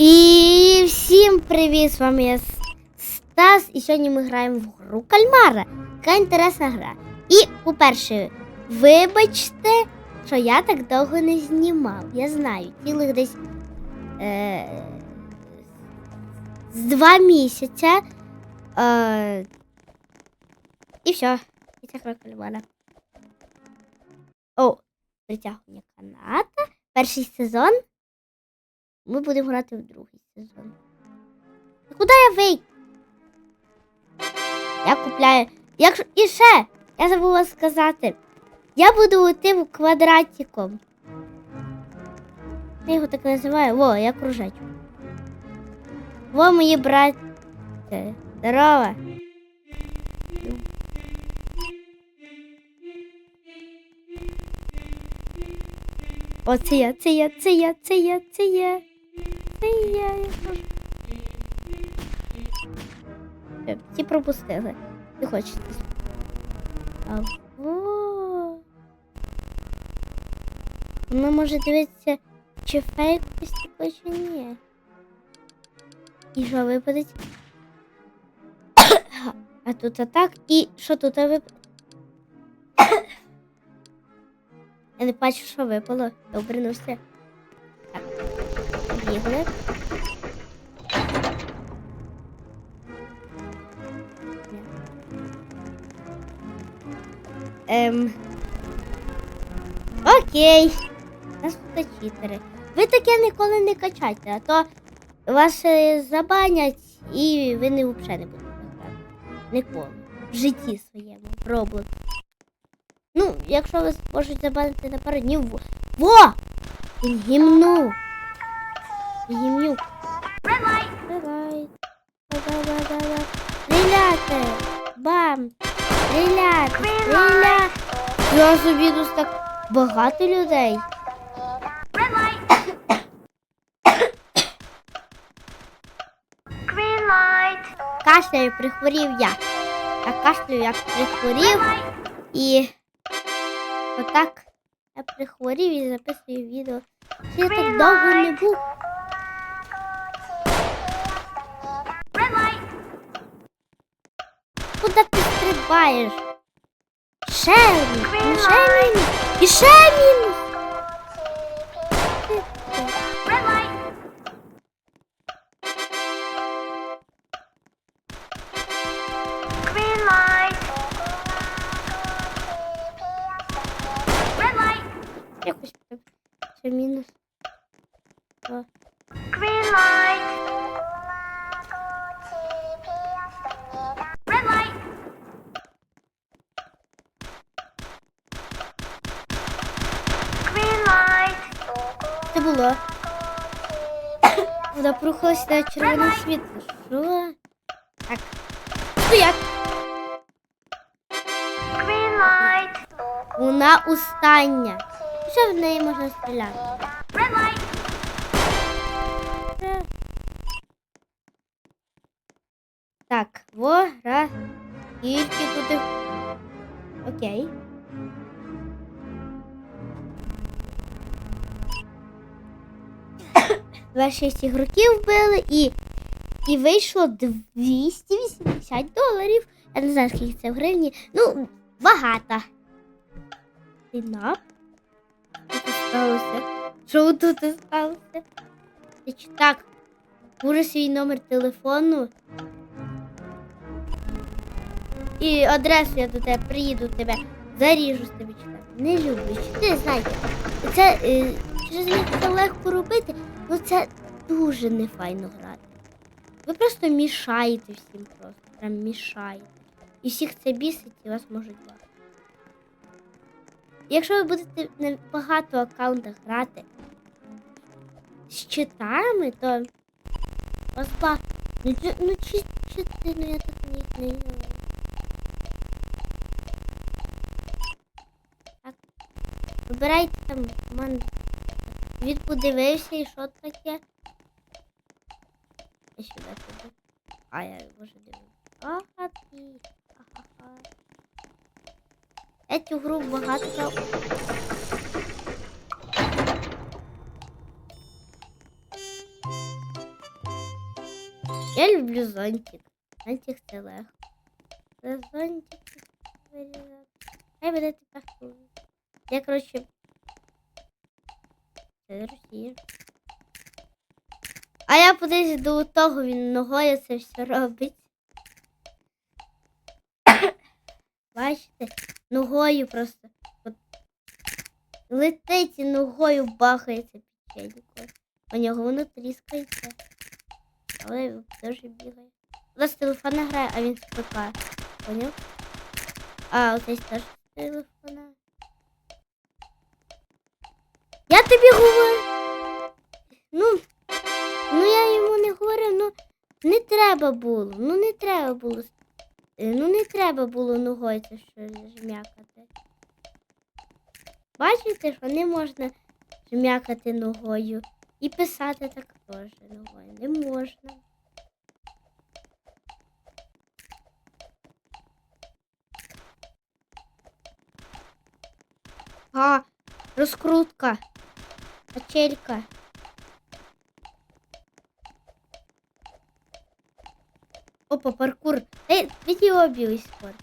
І всім привіт! З вами я Стас, і сьогодні ми граємо в гру Кальмара. Яка інтересна гра. І, по-перше, вибачте, що я так довго не знімав. Я знаю, цілих десь е, з два місяця. Е, і все. І це гра Кальмара. О, притягування каната. Перший сезон. Ми будемо грати в другий сезон. Куди я вий? Я купляю. Якщо і ще, я забула сказати. Я буду тим квадратиком. Я його так називаю. Во, я кружечок. Во мої братці. Здорово. О, це я, це я, це я, це я, це я. Все, Всі пропустили. Не хочете. А во. Воно може дивитися, чи фейк постійно, чи ні. І що випадеть? А тут атак. І що тут випадає? Я не бачу, що випало. Я обернувся. Так. Бігли. Ем. Окей. Нас тут читери. Ви таке ніколи не качайте, а то вас забанять і ви не взагалі не будете грати. Ніколи. В житті своєму. В Ну, якщо вас можуть забанити на пару днів. Во! Він Давай. Давай-давай-давай. Стріляти. Бам. Стріляти. Стріляти. Я собі тут так багато людей. Кашляю, прихворів я. А кашлю я прихворів. І отак я прихворів і записую відео. Ще я так довго не був. Куди ти стрибаєш? Ще і мінус, і ще мінус. Якось. Ще мінус. Green light. Вона прохалась на червоне світло. Що? Так. Стоять. Вона остання. Що в неї можна стріляти? Так, во, раз. Скільки тут їх? Окей. Два шість ігроків вбили і, і вийшло 280 доларів. Я не знаю, скільки це в гривні. Ну, багато. Пінап. Що тут сталося? Що тут сталося? Так? Може свій номер телефону. І адресу я до тебе приїду тебе, заріжу з тебе читати. Не люблю. Ти знаєте, це е, через них це легко робити, але це дуже нефайно грати. Ви просто мішаєте всім просто. Прям мішаєте. І всіх це бісить, і вас можуть бачити. Якщо ви будете на багато аккаунтах грати з читами, то вас ба... Ну, чи- ну чи, чити, ну я так не, Так. Вибирайте там команду. Він подивився і що таке. Я сюди туди. А я вже дивлюсь. Ага, ти. Ага. Цю гру багато. Я люблю зонтик. Зонтик це легко. За зонтик вирізати. Хай буде тепер. Я, коротше. Росія. А я подивлюсь до того, він ногою це все робить. Бачите? Ногою просто. Летить і ногою бахається печенькою. У нього воно тріскається. Але теж бігає. У нас телефон грає, а він ПК. Поняв? А, ось теж телефона. Тобі говорю. Ну, ну я йому не говорив, ну не треба було. Ну не треба було. Е, Ну не треба було ногою це що жмякати. Бачите, що не можна жмякати ногою. І писати так теж ногою. Не можна. А, розкрутка. Качелька. Опа, паркур. Ей, відео білий спорт.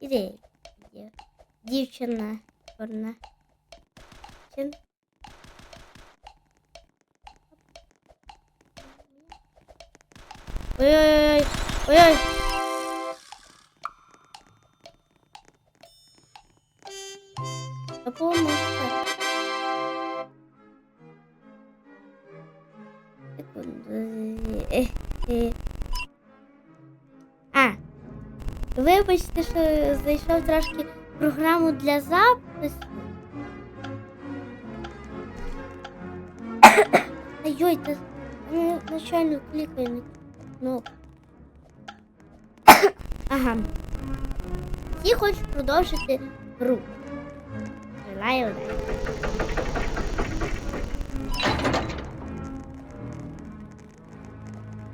Іди. іди. Дівчина чорна. Чин. Ой-ой-ой. Ой-ой. Допоможете. Вибачте, що зайшов трошки програму для запису. Ай-ой, та ну, клікаю на кнопку. Ага. Всі хочуть продовжити гру. Желаю.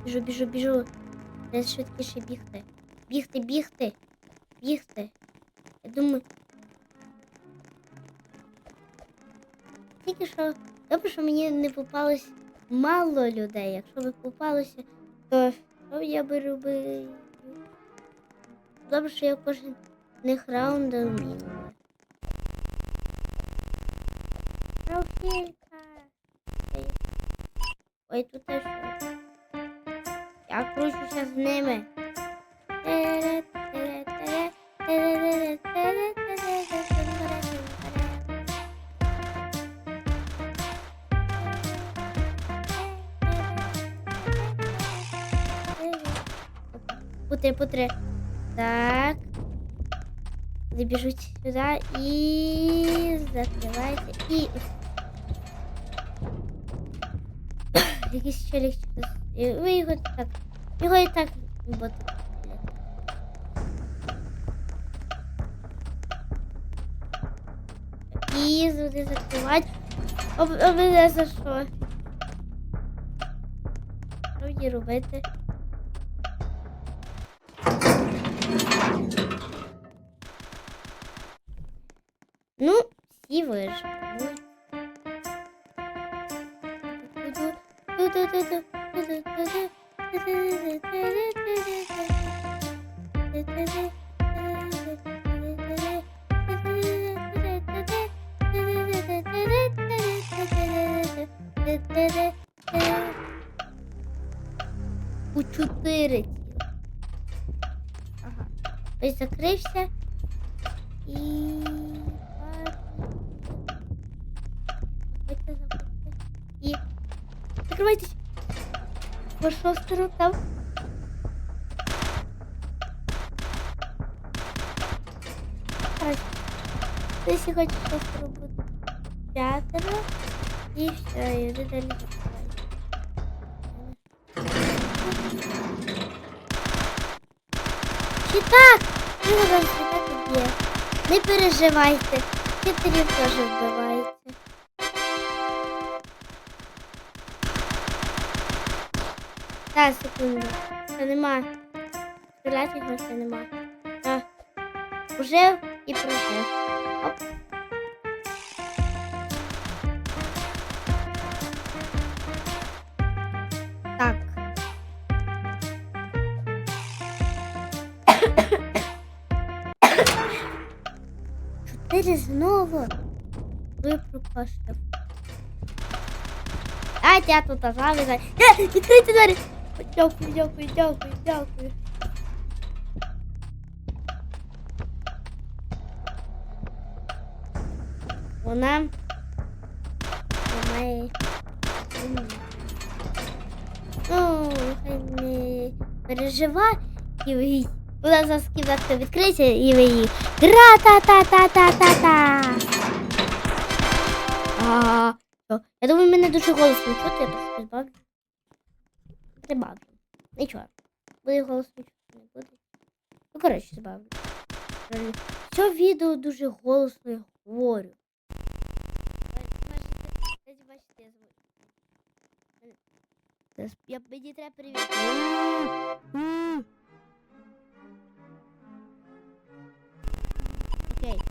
Біжу, біжу, біжу. Треба швидкіше бігти. Бігти, бігти, бігти. Я думаю. Тільки що, добре, що мені не попалось мало людей. Якщо би попалося, то що я би робив? Добре, що я кожен них раунд. Трофейка. Ой, тут теж. Я кручуся з ними. Путри, путри. Так. Забіжуть сюди і закривайте. І. Якийсь челік. Ви його так. Його і так боти. І. А в- а мене за що? Що мені робити? Всі виживуть. У чотири тіла. Ага. Ось закрився. Закривайтесь. По шостеро там. Так. Якщо хочеш шостеро буде п'ятеро. І все, і вже далі закривайте. Чи так? Його зараз і так і є. Не переживайте. Чотирів теж вбивається. Та, секунду. Це нема. Стріляти його це нема. Так. Ужив і прожив. Оп. Так. Чотири знову випрукошив. Ай, я тут завязать. Е, відкрийте двері! Дякую, дякую, дякую, дякую. Вона має. Не переживай. І ви- вона зараз кімнатка і ви її гра-та-та-та-та-та-та. Я думаю, мене дуже голосно чути, я трошки збавлю. Не бавлю. Нічого. Буде голосно чути, не буде. Ну, коротше, збавлю. Що відео дуже голосно я говорю. Бачите, бачите, я звук. Я, мені треба перевірити. Окей.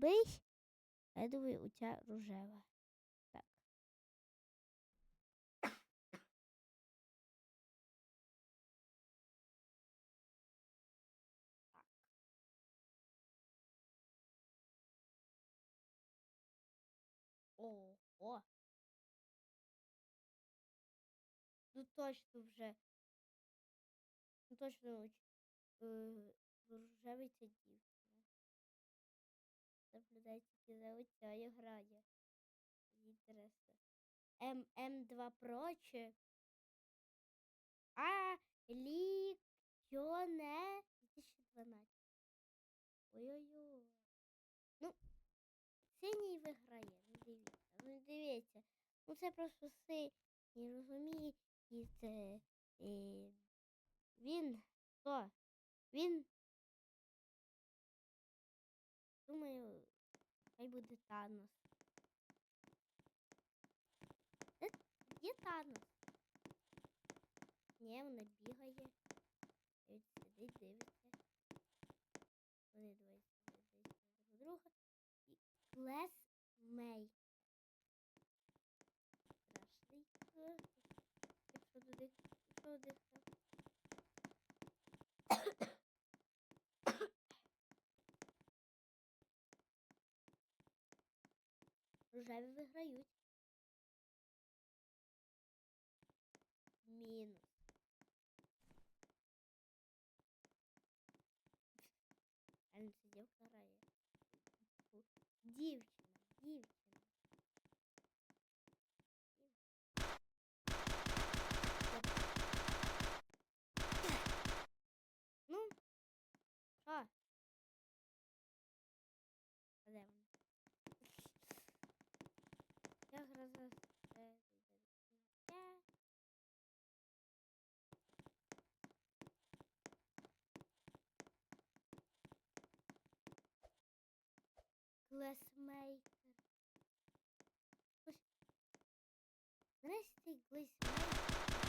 Голубий. А я думаю, у ця рожева. Так. Ого. Ну точно вже. Ну точно рожевий це дівчина. Наблюдайте, за оця грає. Інтересно. М М2 Pro чи... А, Лікьоне 2012. Ой-ой-ой. Ну, синій виграє, не дивіться. Ну дивіться. Ну це просто синій, розуміє, і. І... Він хто? Він. Думаю, хай буде Танос. Де Танос? Ні, вона бігає. Ось сидить, дивиться. Вони двоє сидять друга. І Лес Мей. Рожеві виграють. Мінус. А грає. Фу. Дівчина, дівчина. Ну, що? А де вона? Я гра за е, я. Гласмейкер. Ось. Нарешті гласмейкер.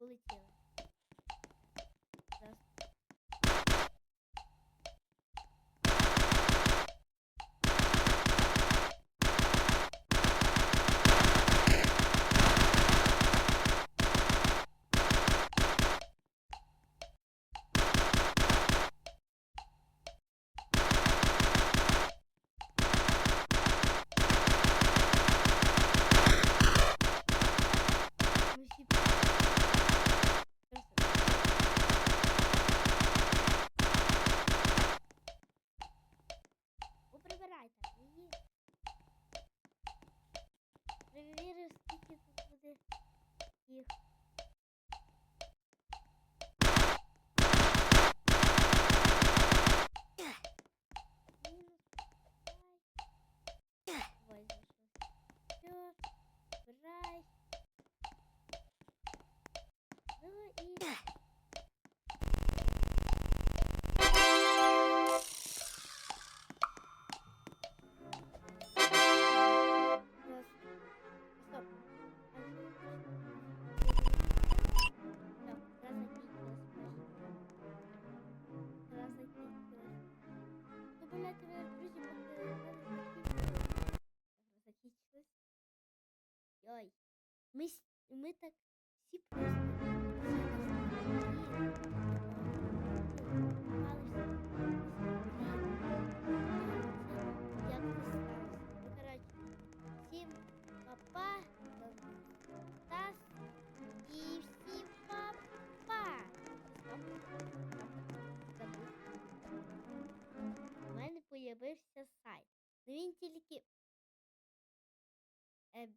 Полетіли. Так всі просто Як. У мене появився сайт. Ну він тільки. Е,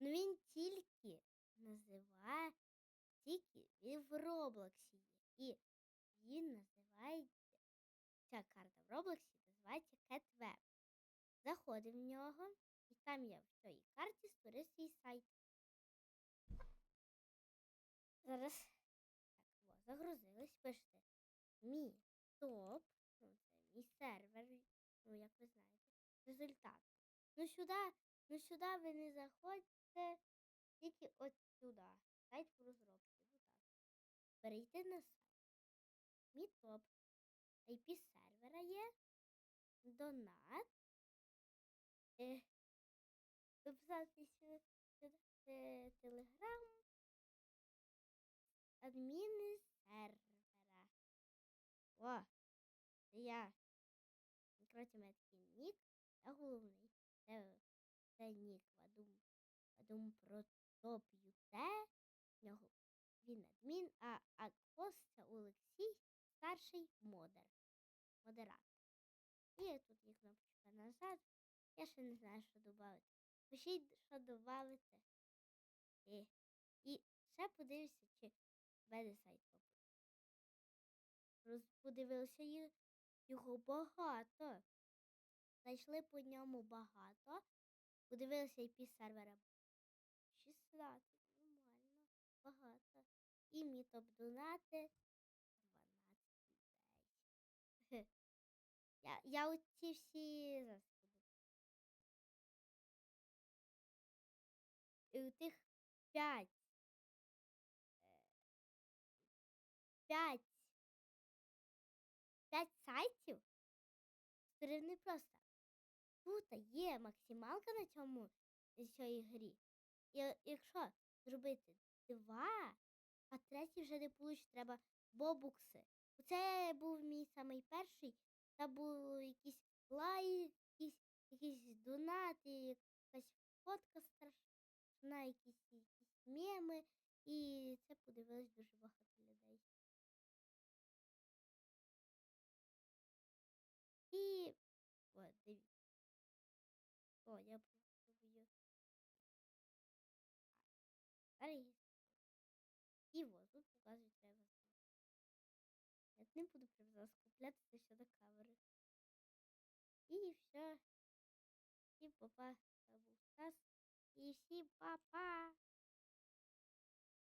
ну він тільки називає тільки в Роблоксі є. І він називається. Ця карта в Роблоксі називається CatWeb. Заходимо в нього. І там я в цій карті створив свій сайт. Зараз так, о, загрузились, пишете мій топ, ну це мій сервер, ну як ви знаєте, результати. Ну сюди, ну сюди ви не заходьте, тільки от сюди. Сайт в розробці. Ну так. Перейти на сайт. Мій топ. IP сервера є. Донат. Записатися сюди. Е, Телеграм. Адміни сервера. О, це я. Такий нік. Я головний. Це, це нік Вадум. Вадум про топ ЮТ. Нього він адмін, а, а це Олексій, старший модер. Модератор. І тут є кнопочка назад. Я ще не знаю, що додати. Пишіть, що додати. І, і ще подивлюся, чи в мене сайт топовий. Роз, подивилися його багато. Знайшли по ньому багато. Подивилися IP сервера. 16, нормально, багато. І мій топ донати 12 людей. Я, я оці всі зараз секунду. І у тих 5. 5. 5 сайтів. Створив не просто. Тут є максималка на цьому цій грі. Якщо зробити два, а третій вже не получить, треба бобукси. Оце був мій самий перший. Там були якісь лайки, якісь, якісь донати, якась фотка страшна, якісь, якісь меми. І це подивилось дуже багато все. Всім папа. Це був Стас. І всім папа.